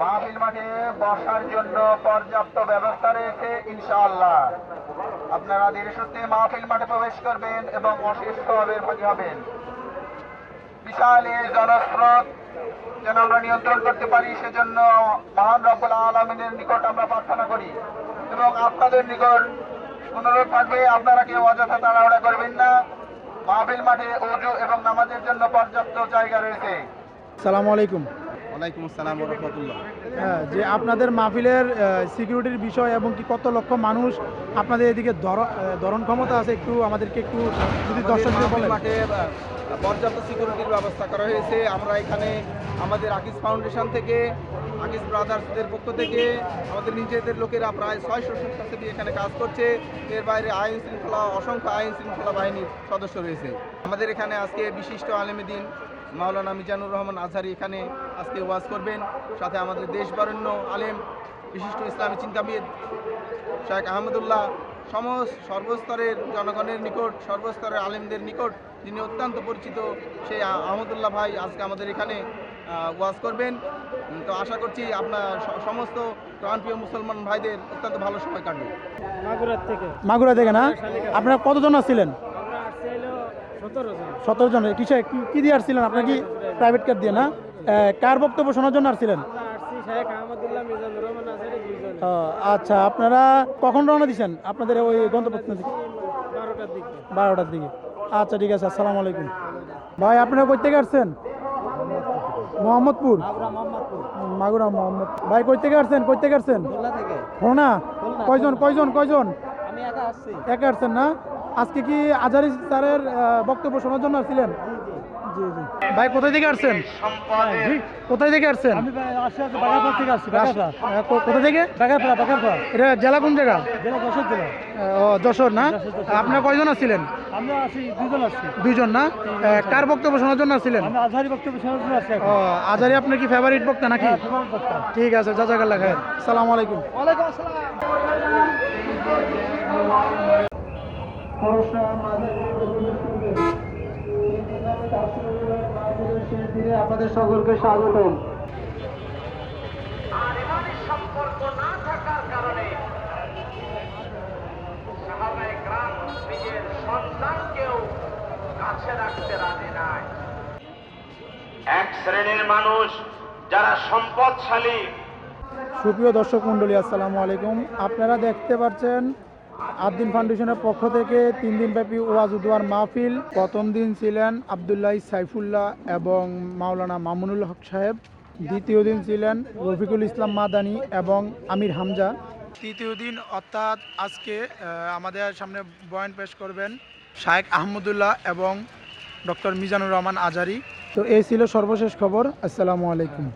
মাহফিল মাঠে বসার জন্য পর্যাপ্ত ব্যবস্থা রয়েছে, ইনশাআল্লাহ। আপনারা ধীরে সুস্থে মাহফিল মাঠে প্রবেশ করবেন এবং অসুস্থভাবে ভাগী হবেন। বিশাল এই জনস্রোত যেন আমরা নিয়ন্ত্রণ করতে পারি, সেজন্য মহান রব্বুল আলমিনের নিকট আমরা প্রার্থনা করি। এবং আপনাদের নিকট অনুরোধ থাকবে, আপনারা কেউ অযথা তাড়াহুড়া করবেন না। মাহফিল মাঠে অজু এবং নামাজের জন্য পর্যাপ্ত জায়গা রয়েছে। সালামু আলাইকুম। ওয়ালাইকুম আসসালাম রহমতুল্লাহ হ্যাঁ যে আপনাদের মাহফিলের সিকিউরিটির বিষয় এবং কি কত লক্ষ মানুষ আপনাদের এদিকে ধর- ধরন ক্ষমতা আছে একটু আমাদেরকে একটু যদি দর্শকদের বলেন। পর্যাপ্ত সিকিউরিটির ব্যবস্থা করা হয়েছে। আমরা এখানে আমাদের আকিস ফাউন্ডেশন থেকে আকিস ব্রাদার্সদের পক্ষ থেকে আমাদের নিজেদের লোকেরা প্রায় ছয়শো স্বেচ্ছাসেবী এখানে কাজ করছে। এর বাইরে আইন শৃঙ্খলা অসংখ্য আইন শৃঙ্খলা বাহিনীর সদস্য রয়েছে। আমাদের এখানে আজকে বিশিষ্ট আলেমদিন মাওলানা মিজানুর রহমান আজহারি এখানে আজকে ওয়াজ করবেন। সাথে আমাদের দেশ বরেণ্য আলেম বিশিষ্ট ইসলামী চিন্তাবিদ শেখ আহমদুল্লাহ সমস্ত সর্বস্তরের জনগণের নিকট সর্বস্তরের আলেমদের নিকট যিনি অত্যন্ত পরিচিত সেই আহমদুল্লাহ ভাই আজকে আমাদের এখানে ওয়াজ করবেন। তো আশা করছি আপনার সমস্ত প্রাণপ্রিয় মুসলমান ভাইদের অত্যন্ত ভালো সময় কাটবে। থেকে। মাগুরা থেকে না? আপনারা কতজন হলো সতেরো জন। কিসে? কি- কি দিয়ে আসছিলেন? আপনার কি প্রাইভেট কার দিয়ে। না? কার বক্তব্য শোনার জন্য আসছিলেন? আচ্ছা আপনারা কখন রওনা দিচ্ছেন আপনাদের ওই গন্তব্যস্থল? বারোটার দিকে। বারোটার দিকে। আচ্ছা ঠিক আছে আসসালামু আলাইকুম। ভাই আপনারা কই থেকে আসছেন? মোহাম্মদপুর। মাগুরা মোহাম্মদ। ভাই কই থেকে আসছেন? কই থেকে আসছেন? খুলনা কয়জন কয়জন কয়জন? আমি একা আসছেন না? আজকে কি আজারি স্যারের বক্তব্য শোনার জন্য আসছিলেন? জি জি ভাই কোথায় থেকে আসছেন? কোথায় থেকে আসছেন? আমি আসছি থেকে আসছি কোথা এটা জেলা কোন জায়গা? জেলা যশোর জেলা। ও যশোর না? আপনার কয়জন আসছিলেন? আমরা আসি দুজন আসছি। দুইজন না? কার বক্তব্য শোনার জন্য আসছিলেন? আমি আজহারি বক্তব্য শোনার জন্য আসছি ও আজারি আপনার কি ফেভারিট বক্তা নাকি? ঠিক আছে জাজাকাল্লাহ খায় সালাম আলাইকুম। ওয়ালাইকুম আসসালাম। আপনাদের সকলকে স্বাগতম। আর ইমানের সম্পর্ক না থাকার কারণে নিজের সন্তানকেও কাছে রাখতে রাজি নাই। এক শ্রেণির মানুষ যারা সম্পদশালী। সুপ্রিয় দর্শক মন্ডলী আসসালামু আলাইকুম। আপনারা দেখতে পাচ্ছেন আদ্দিন ফাউন্ডেশনের পক্ষ থেকে তিন দিনব্যাপী ওয়াজ উদুয়ার মাহফিল। প্রথম দিন ছিলেন আবদুল্লাহ সাইফুল্লাহ এবং মাওলানা মামুনুল হক সাহেব। দ্বিতীয় দিন ছিলেন রফিকুল ইসলাম মাদানি এবং আমির হামজা। তৃতীয় দিন অর্থাৎ আজকে আমাদের সামনে বয়ান পেশ করবেন শায়েক আহমদুল্লাহ এবং ডক্টর মিজানুর রহমান আজারি। তো এই ছিল সর্বশেষ খবর। আসসালামু আলাইকুম।